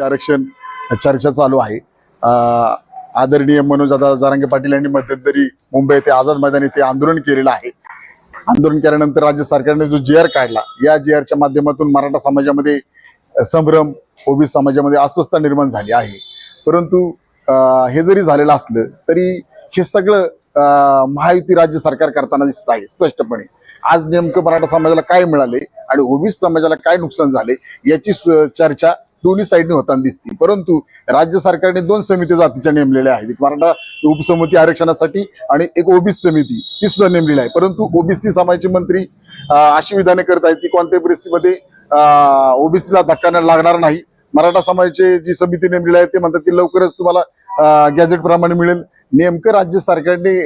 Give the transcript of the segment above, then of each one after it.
आरक्षण चर्चा चालू आहे. अं, आदरणीय मनोज आता जारांगे पाटील यांनी मध्यंतरी मुंबई येथे आझाद मैदान येथे आंदोलन केलेलं आहे. आंदोलन केल्यानंतर राज्य सरकारने जो जी आर काढला या जी आरच्या माध्यमातून मराठा समाजामध्ये संभ्रम ओबी समाजामध्ये अस्वस्थता निर्माण झाली आहे. परंतु अं, हे जरी झालेलं असलं तरी हे सगळं अं, महायुती राज्य सरकार करताना दिसत आहे स्पष्टपणे. आज नेमकं मराठा समाजाला काय मिळाले आणि ओबीसी समाजाला काय नुकसान झाले याची चर्चा दोन्ही साईडने होताना दिसते. परंतु राज्य सरकारने दोन समिती जातीच्या नेमलेल्या आहेत. एक मराठा उपसमिती आरक्षणासाठी आणि एक ओबीसी समिती. ती सुद्धा नेमलेली आहे. परंतु ओबीसी समाजाचे मंत्री अशी विधाने करत आहेत. की कोणत्याही परिस्थितीमध्ये ओबीसीला धक्का लागणार नाही. मराठा समाजाचे जी समिती नेमलेली आहे ते म्हणतात की लवकरच तुम्हाला गॅझेट प्रमाणे मिळेल. नेमकं राज्य सरकारने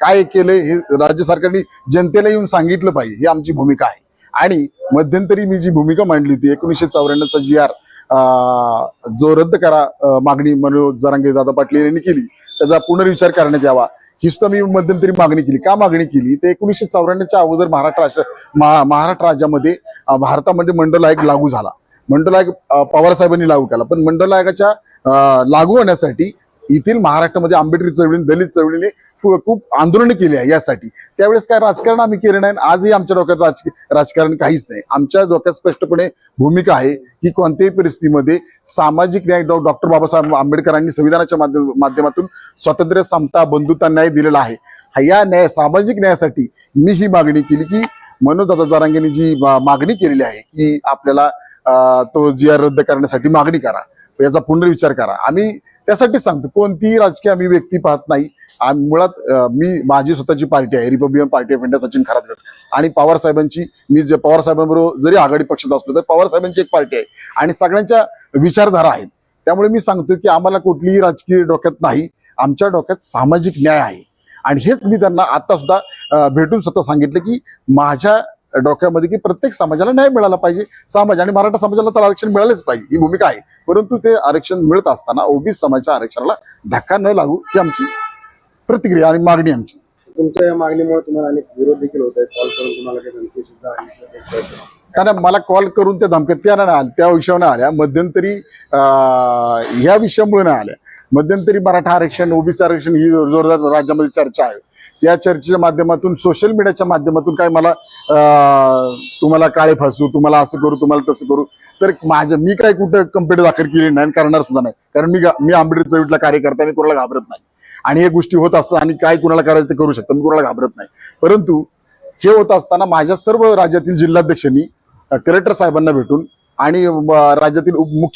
काय केलंय हे राज्य सरकारने जनतेला येऊन सांगितलं पाहिजे. ही आमची भूमिका आहे. आणि मध्यंतरी मी जी भूमिका मांडली होती एकोणीसशे चौऱ्याण्णवचा जी आर जो रद्द करा मागणी मनोज जरांगे दादा पाटील यांनी केली त्याचा पुनर्विचार करण्यात यावा ही सुद्धा मी मध्यंतरी मागणी केली. का मागणी केली? ते एकोणीसशे चौऱ्याण्णवच्या अगोदर महाराष्ट्र राष्ट्र महाराष्ट्र राज्यामध्ये भारतामध्ये मंडल आयोग लागू झाला. मंडल आयोग पवार साहेबांनी लागू केला. पण मंडल आयोगाच्या लागू होण्यासाठी येथील महाराष्ट्रामध्ये आंबेडकरी चळवळीने दलित चळवळीने खूप आंदोलनं केली आहे यासाठी. त्यावेळेस काय राजकारण आम्ही केलं नाही आजही आमच्या डोक्यात राजकारण काहीच नाही. आमच्या डोक्यात स्पष्टपणे भूमिका आहे की कोणत्याही परिस्थितीमध्ये सामाजिक न्याय डॉ- डॉक्टर बाबासाहेब आंबेडकरांनी संविधानाच्या माध्यम- माध्यमातून स्वातंत्र्य समता बंधुता न्याय दिलेला आहे. या न्याय सामाजिक न्यायासाठी मी ही मागणी केली की मनोज दादा जी मागणी केलेली आहे की आपल्याला तो जी आर रद्द करण्यासाठी मागणी करा. याचा पुनर्विचार करा. आम्ही त्यासाठी सांगतो कोणतीही राजकीय आम्ही व्यक्ती पाहत नाही. मुळात मी माझी स्वतःची पार्टी आहे Republican party of India Sachin Kharatkar आणि पवार साहेबांची मी जे पवार साहेबांबरोबर जरी आघाडी पक्षात असलो तर पवार साहेबांची एक पार्टी आहे. आणि सगळ्यांच्या विचारधारा आहेत. त्यामुळे मी सांगतो की आम्हाला कुठलीही राजकीय डोक्यात नाही. आमच्या डोक्यात सामाजिक न्याय आहे. आणि हेच मी त्यांना आता सुद्धा भेटून स्वतः सांगितलं की माझ्या डोक्यामध्ये की प्रत्येक समाजाला न्याय मिळाला पाहिजे. समाज आणि मराठा समाजाला तर आरक्षण मिळालेच पाहिजे. ही भूमिका आहे. परंतु ते आरक्षण मिळत असताना ओबीसी समाजाच्या आरक्षणाला धक्का न लागू ही आमची प्रतिक्रिया आणि मागणी आमची. तुमच्या या मागणीमुळे तुम्हाला अनेक विरोध देखील होत आहेत. कॉल करून तुम्हाला काही धमकी सुद्धा. कारण मला कॉल करून त्या धमक्यात त्या नाही आल्या त्या विषयावर आल्या. मध्यंतरी ह्या विषयामुळे नाही आल्या. मध्यंतरी मराठा आरक्षण ओबीसी आरक्षण ही जोरदार राज्यामध्ये चर्चा आहे. त्या चर्चेच्या माध्यमातून सोशल मीडियाच्या माध्यमातून काय मला तुम्हाला काळे फासू तुम्हाला असं करू तुम्हाला तसं करू. तर माझ्या मी काय कुठं कंप्लेंट दाखल केली नाही आणि करणार सुद्धा नाही. कारण मी मी आंबेडकर चळवळीतला कार्यकर्ता मी कोणाला घाबरत नाही. आणि हे गोष्टी होत असतात आणि काय कुणाला करायचं ते करू शकतं मी कोणाला घाबरत नाही. परंतु हे होत असताना माझ्या सर्व राज्यातील जिल्हाध्यक्षांनी कलेक्टर साहेबांना भेटून आणि राज्यातील मुख्य